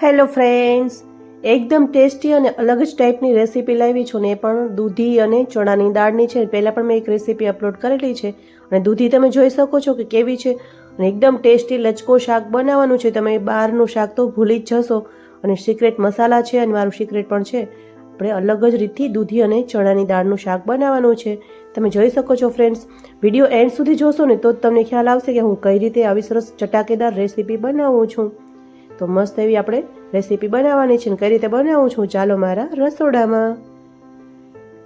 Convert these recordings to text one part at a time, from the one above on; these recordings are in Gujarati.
હેલો ફ્રેન્ડ્સ, એકદમ ટેસ્ટી અને અલગ જ ટાઈપની રેસીપી લાવી છું ને એ પણ દૂધી અને ચણાની દાળની છે. પહેલાં પણ મેં એક રેસીપી અપલોડ કરેલી છે અને દૂધી તમે જોઈ શકો છો કે કેવી છે અને એકદમ ટેસ્ટી લચકો શાક બનાવવાનું છે. તમે બહારનું શાક તો ભૂલી જ જશો અને સિક્રેટ મસાલા છે અને મારું સિક્રેટ પણ છે. આપણે અલગ જ રીતથી દૂધી અને ચણાની દાળનું શાક બનાવવાનું છે. તમે જોઈ શકો છો ફ્રેન્ડ્સ, વીડિયો એન્ડ સુધી જોશો ને તો જ તમને ખ્યાલ આવશે કે હું કઈ રીતે આવી સરસ ચટાકેદાર રેસીપી બનાવું છું. તો મસ્ત એવી આપણે રેસીપી બનાવવાની છે ને કઈ રીતે બનાવું છું? ચાલો મારા રસોડામાં.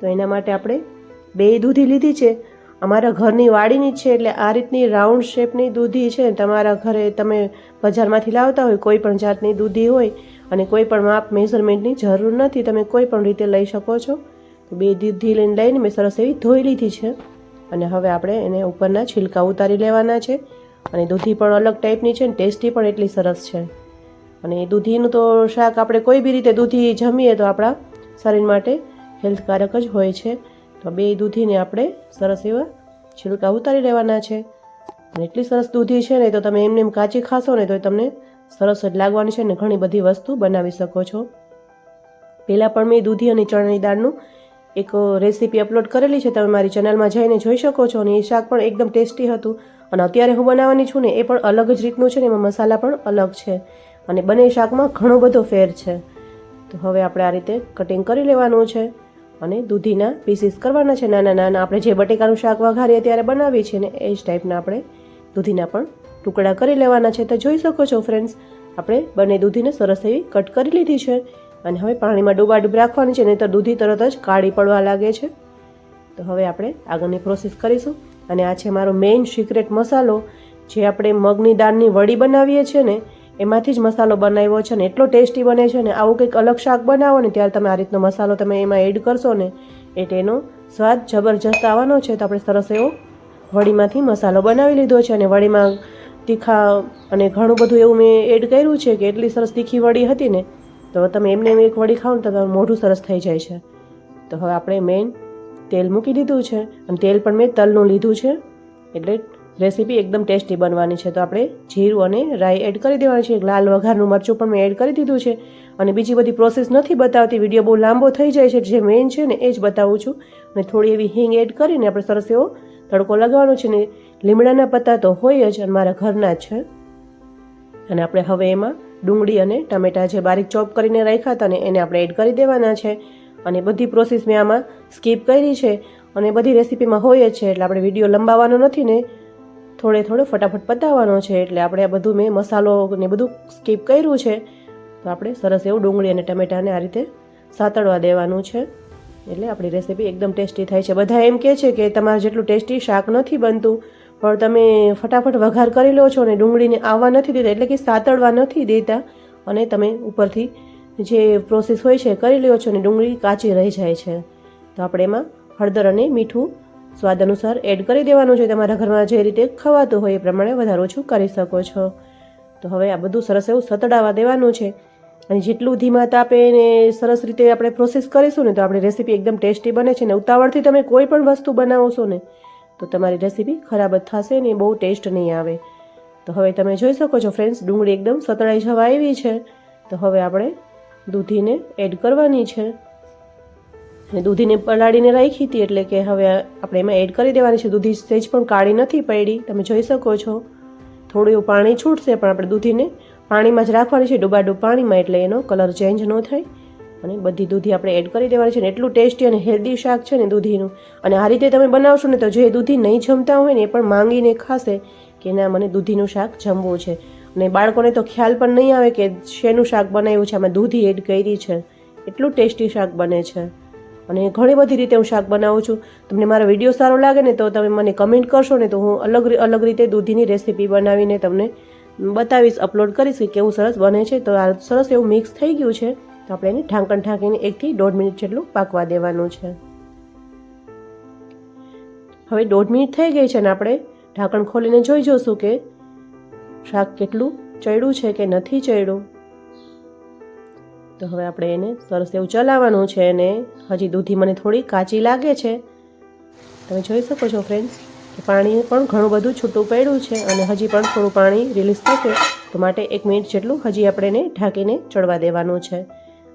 તો એના માટે આપણે બે દૂધી લીધી છે. અમારા ઘરની વાડીની છે એટલે આ રીતની રાઉન્ડ શેપની દૂધી છે. તમારા ઘરે તમે બજારમાંથી લાવતા હોય, કોઈ પણ જાતની દૂધી હોય અને કોઈ પણ માપ મેઝરમેન્ટની જરૂર નથી. તમે કોઈ પણ રીતે લઈ શકો છો. તો બે દૂધી લઈને લઈને મેં સરસ એવી ધોઈ લીધી છે. અને હવે આપણે એને ઉપરના છિલકા ઉતારી લેવાના છે. અને દૂધી પણ અલગ ટાઈપની છે ને ટેસ્ટી પણ એટલી સરસ છે. અને દૂધીનું તો શાક આપણે કોઈ બી રીતે દૂધી જમીએ તો આપણા શરીર માટે હેલ્થકારક જ હોય છે. તો બે દૂધીને આપણે સરસ એવા છિલકા ઉતારી લેવાના છે. અને એટલી સરસ દૂધી છે ને તો તમે એમને એમ કાચી ખાશો ને તો તમને સરસ જ લાગવાની છે ને ઘણી બધી વસ્તુ બનાવી શકો છો. પહેલાં પણ મેં દૂધી અને ચણાની દાળનું એક રેસીપી અપલોડ કરેલી છે. તમે મારી ચેનલમાં જઈને જોઈ શકો છો અને એ શાક પણ એકદમ ટેસ્ટી હતું. અને અત્યારે હું બનાવવાની છું ને એ પણ અલગ જ રીતનું છે ને એમાં મસાલા પણ અલગ છે. અને બંને શાકમાં ઘણો બધો ફેર છે. તો હવે આપણે આ રીતે કટિંગ કરી લેવાનું છે અને દૂધીના પીસીસ કરવાના છે. નાના નાના આપણે જે બટેકાનું શાક વઘારીએ ત્યારે બનાવીએ છીએ ને એ જ ટાઈપના આપણે દૂધીના પણ ટુકડા કરી લેવાના છે. તો જોઈ શકો છો ફ્રેન્ડ્સ આપણે બંને દૂધીને સરસ એવી કટ કરી લીધી છે અને હવે પાણીમાં ડૂબા ડૂબ રાખવાની છે નહીં તો દૂધી તરત જ કાળી પડવા લાગે છે. તો હવે આપણે આગળની પ્રોસેસ કરીશું અને આ છે મારો મેઇન સિક્રેટ મસાલો. જે આપણે મગની દાળની વડી બનાવીએ છીએ ને એમાંથી જ મસાલો બનાવ્યો છે ને એટલો ટેસ્ટી બને છે ને આવું કંઈક અલગ શાક બનાવો ને ત્યારે તમે આ રીતનો મસાલો તમે એમાં એડ કરશો ને એટલે એનો સ્વાદ જબરજસ્ત આવવાનો છે. તો આપણે સરસ એવો વડીમાંથી મસાલો બનાવી લીધો છે અને વડીમાં તીખા અને ઘણું બધું એવું મેં એડ કર્યું છે કે એટલી સરસ તીખી વડી હતી ને, તો તમે એમને એમ એક વડી ખાઓ ને તો તમારું મોઢું સરસ થઈ જાય છે. તો હવે આપણે મેઇન તેલ મૂકી દીધું છે અને તેલ પણ મેં તલનું લીધું છે. એટલે રેસીપી એકદમ ટેસ્ટી બનવાની છે. તો આપણે જીરું અને રાઈ એડ કરી દેવાની છે. લાલ વઘારનું મરચું પણ મેં એડ કરી દીધું છે. અને બીજી બધી પ્રોસેસ નથી બતાવતી. વીડિયો બહુ લાંબો થઈ જાય છે. જે મેઇન છે ને એ જ બતાવું છું. અને થોડી એવી હિંગ એડ કરીને આપણે સરસ એવો તડકો લગાવવાનો છે. ને લીમડાના પત્તા તો હોય જ અને મારા ઘરના જ છે. અને આપણે હવે એમાં ડુંગળી અને ટમેટા જે બારીક ચોપ કરીને રાખ્યા હતા ને એને આપણે એડ કરી દેવાના છે. અને બધી પ્રોસેસ મેં આમાં સ્કીપ કરી છે. અને બધી રેસીપીમાં હોય જ છે. એટલે આપણે વીડિયો લંબાવવાનો નથી ને. થોડે થોડો ફટાફટ પતાવવાનો છે, એટલે આપણે આ બધું મેં મસાલો ને બધું સ્કીપ કર્યું છે. તો આપણે સરસ એવું ડુંગળી અને ટમેટાને આ રીતે સાતળવા દેવાનું છે. એટલે આપણી રેસીપી એકદમ ટેસ્ટી થાય છે. બધા એમ કહે છે કે તમારે જેટલું ટેસ્ટી શાક નથી બનતું, પણ તમે ફટાફટ વઘાર કરી લો છો અને ડુંગળીને આવવા નથી દેતા, એટલે કે સાતળવા નથી દેતા, અને તમે ઉપરથી જે પ્રોસેસ હોય છે કરી લ્યો છો અને ડુંગળી કાચી રહી જાય છે. તો આપણે એમાં હળદર અને મીઠું સ્વાદ અનુસાર એડ કરી દેવાનું છે. તમારા ઘરમાં જે રીતે ખવાતું હોય એ પ્રમાણે વધારે ઓછું કરી શકો છો. તો હવે આ બધું સરસ એવું સતડાવા દેવાનું છે. અને જેટલું ધીમા તાપે ને સરસ રીતે આપણે પ્રોસેસ કરીશું ને તો આપણી રેસીપી એકદમ ટેસ્ટી બને છે ને ઉતાવળથી તમે કોઈ પણ વસ્તુ બનાવશો ને તો તમારી રેસીપી ખરાબ જ થશે ને બહુ ટેસ્ટ નહીં આવે. તો હવે તમે જોઈ શકો છો ફ્રેન્ડ્સ ડુંગળી એકદમ સતળાઈ જવા આવી છે. તો હવે આપણે દૂધીને એડ કરવાની છે. અને દૂધીને પલાળીને રાખી હતી એટલે કે હવે આપણે એમાં એડ કરી દેવાની છે. દૂધી સહેજ પણ કાળી નથી પડી. તમે જોઈ શકો છો. થોડું એવું પાણી છૂટશે, પણ આપણે દૂધીને પાણીમાં જ રાખવાની છે. ડૂબાડૂબ પાણીમાં એટલે એનો કલર ચેન્જ ન થાય. અને બધી દૂધી આપણે એડ કરી દેવાની છે ને એટલું ટેસ્ટી અને હેલ્ધી શાક છે ને દૂધીનું. અને આ રીતે તમે બનાવશો ને તો જે દૂધી નહીં જમતા હોય ને એ પણ માંગીને ખાશે કે ના, મને દૂધીનું શાક જમવું છે. અને બાળકોને તો ખ્યાલ પણ નહીં આવે કે શેનું શાક બનાવ્યું છે. આમાં દૂધી એડ કરી છે. એટલું ટેસ્ટી શાક બને છે. અને ઘણી બધી રીતે હું શાક બનાવું છું. તમને મારો વીડિયો સારો લાગે ને તો તમે મને કમેન્ટ કરશો ને તો હું અલગ અલગ રીતે દૂધીની રેસીપી બનાવીને તમને બતાવીશ અપલોડ કરીશ કે કેવું સરસ બને છે. તો આ સરસ એવું મિક્સ થઈ ગયું છે. તો આપણે એને ઢાંકણ ઢાંકીને એકથી દોઢ મિનિટ જેટલું પાકવા દેવાનું છે. હવે દોઢ મિનિટ થઈ ગઈ છે ને આપણે ઢાંકણ ખોલીને જોઈ જોશું કે શાક કેટલું ચડ્યું છે કે નથી ચડ્યું. તો હવે આપણે એને સરસ એવું ચલાવવાનું છે અને હજી દૂધી મને થોડી કાચી લાગે છે. તમે જોઈ શકો છો ફ્રેન્ડ્સ કે પાણી પણ ઘણું બધું છૂટું પડ્યું છે અને હજી પણ થોડું પાણી રિલીઝ થશે તો માટે એક મિનિટ જેટલું હજી આપણે એને ઢાંકીને ચડવા દેવાનું છે.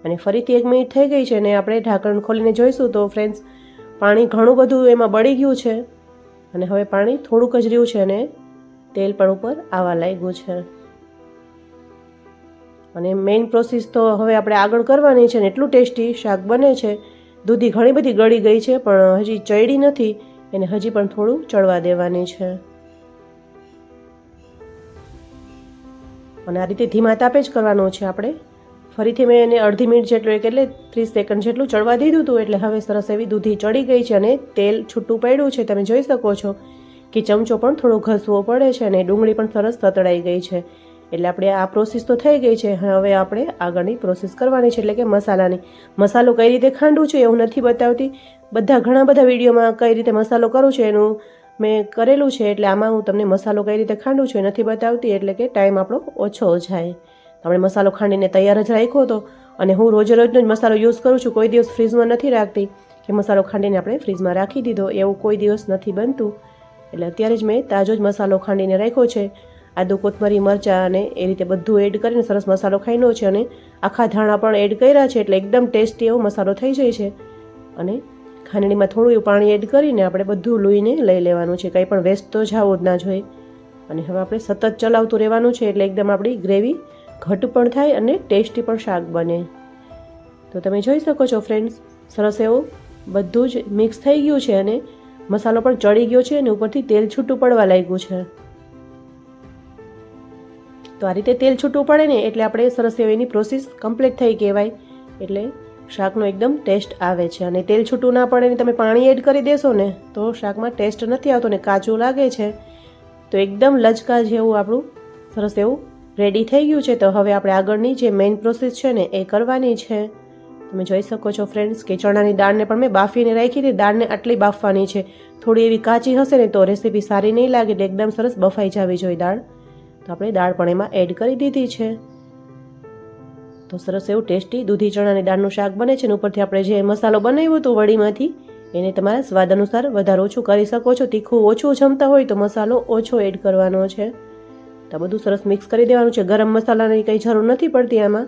અને ફરીથી એક મિનિટ થઈ ગઈ છે અને આપણે ઢાંકણ ખોલીને જોઈશું તો ફ્રેન્ડ્સ પાણી ઘણું બધું એમાં બળી ગયું છે. અને હવે પાણી થોડુંક જ રહ્યું છે અને તેલ પણ ઉપર આવવા લાગ્યું છે. અને મેઇન પ્રોસેસ તો હવે આપણે આગળ કરવાની છે ને એટલું ટેસ્ટી શાક બને છે. દૂધી ઘણી બધી ગળી ગઈ છે, પણ હજી ચડી નથી, એને હજી પણ થોડું ચડવા દેવાની છે. અને આ રીતે ધીમા તાપે જ કરવાનું છે આપણે. ફરીથી મેં એને અડધી મિનિટ જેટલું એક એટલે ત્રીસ સેકન્ડ જેટલું ચડવા દીધું હતું, એટલે હવે સરસ એવી દૂધી ચડી ગઈ છે અને તેલ છૂટું પડ્યું છે. તમે જોઈ શકો છો કે ચમચો પણ થોડો ઘસવો પડે છે અને ડુંગળી પણ સરસ તતડાઈ ગઈ છે. એટલે આપણે આ પ્રોસેસ તો થઈ ગઈ છે. હવે આપણે આગળની પ્રોસેસ કરવાની છે, એટલે કે મસાલાની. મસાલો કઈ રીતે ખાંડવું છે એવું નથી બતાવતી. બધા ઘણા બધા વિડીયોમાં કઈ રીતે મસાલો કરું છું એનું મેં કરેલું છે, એટલે આમાં હું તમને મસાલો કઈ રીતે ખાંડું છું એ નથી બતાવતી, એટલે કે ટાઈમ આપણો ઓછો જાય. આપણે મસાલો ખાંડીને તૈયાર જ રાખ્યો હતો અને હું રોજે રોજનો જ મસાલો યુઝ કરું છું, કોઈ દિવસ ફ્રીજમાં નથી રાખતી. કે મસાલો ખાંડીને આપણે ફ્રીજમાં રાખી દીધો, એવું કોઈ દિવસ નથી બનતું. એટલે અત્યારે જ મેં તાજો જ મસાલો ખાંડીને રાખ્યો છે. આદુ, કોથમરી, મરચાં અને એ રીતે બધું એડ કરીને સરસ મસાલો ખાઈનો છે અને આખા ધાણા પણ એડ કર્યા છે એટલે એકદમ ટેસ્ટી એવો મસાલો થઈ જાય છે. અને ખાંડણીમાં થોડું એવું પાણી એડ કરીને આપણે બધું લૂઈને લઈ લેવાનું છે. કંઈ પણ વેસ્ટ તો જાવો જ ના જોઈએ. અને હવે આપણે સતત ચલાવતું રહેવાનું છે એટલે એકદમ આપણી ગ્રેવી ઘટ પણ થાય અને ટેસ્ટી પણ શાક બને. તો તમે જોઈ શકો છો ફ્રેન્ડ્સ સરસ એવું બધું જ મિક્સ થઈ ગયું છે અને મસાલો પણ ચડી ગયો છે અને ઉપરથી તેલ છૂટું પડવા લાગ્યું છે. તો આ રીતે તેલ છૂટું પડે ને એટલે આપણે સરસ એવીની પ્રોસેસ કમ્પ્લીટ થઈ કહેવાય. એટલે શાકનો એકદમ ટેસ્ટ આવે છે અને તેલ છૂટું ના પડે ને તમે પાણી એડ કરી દેશો ને તો શાકમાં ટેસ્ટ નથી આવતો ને કાચું લાગે છે. તો એકદમ લચકા જેવું આપણું સરસ એવું રેડી થઈ ગયું છે. તો હવે આપણે આગળની જે મેઇન પ્રોસેસ છે ને એ કરવાની છે. તમે જોઈ શકો છો ફ્રેન્ડ્સ કે ચણાની દાળને પણ મેં બાફીને રાખી હતી. દાળને આટલી બાફવાની છે. થોડી એવી કાચી હશે ને તો રેસીપી સારી નહીં લાગે એટલે એકદમ સરસ બફાઈ જવી જોઈએ દાળ. તો આપણે દાળ પણ એમાં એડ કરી દીધી છે. તો સરસ એવું ટેસ્ટી દૂધી ચણાની દાળનું શાક બને છે ને ઉપરથી આપણે જે મસાલો બનાવ્યો હતો વડીમાંથી, એને તમારા સ્વાદ અનુસાર વધારે ઓછું કરી શકો છો. તીખું ઓછું જમતા હોય તો મસાલો ઓછો એડ કરવાનો છે. તો બધું સરસ મિક્સ કરી દેવાનું છે. ગરમ મસાલાની કંઈ જરૂર નથી પડતી આમાં.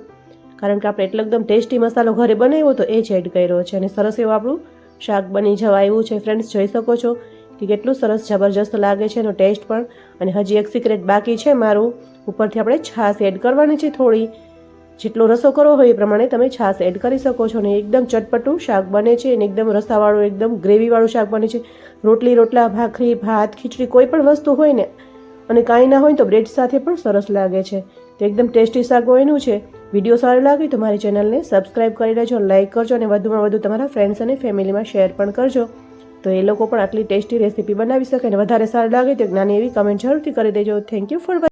કારણ કે આપણે એટલો એકદમ ટેસ્ટી મસાલો ઘરે બનાવ્યો તો એ જ એડ કર્યો છે. અને સરસ એવું આપણું શાક બની જવા આવ્યું છે. ફ્રેન્ડ્સ જોઈ શકો છો. કે કેટલું સરસ જબરજસ્ત લાગે છે એનો ટેસ્ટ પણ. અને હજી એક સિક્રેટ બાકી છે મારું. ઉપરથી આપણે છાશ એડ કરવાની છે થોડી. જેટલો રસો કરવો હોય એ પ્રમાણે તમે છાશ એડ કરી શકો છો ને એકદમ ચટપટું શાક બને છે અને એકદમ રસાવાળું, એકદમ ગ્રેવીવાળું શાક બને છે. રોટલી, રોટલા, ભાખરી, ભાત, ખીચડી કોઈ પણ વસ્તુ હોય ને અને કાંઈ ના હોય તો બ્રેડ સાથે પણ સરસ લાગે છે. તો એકદમ ટેસ્ટી શાક એનું છે. વીડિયો સારો લાગે તો મારી ચેનલને સબસ્ક્રાઈબ કરી લેજો લાઇક કરજો અને વધુમાં વધુ તમારા ફ્રેન્ડ્સ અને ફેમિલીમાં શેર પણ કરજો. તો એ લોકો પણ આટલી ટેસ્ટી રેસીપી બનાવી શકે અને વધારે સારી લાગે તો જ્ઞાની એવી કમેન્ટ જરૂરથી કરી દેજો. Thank you for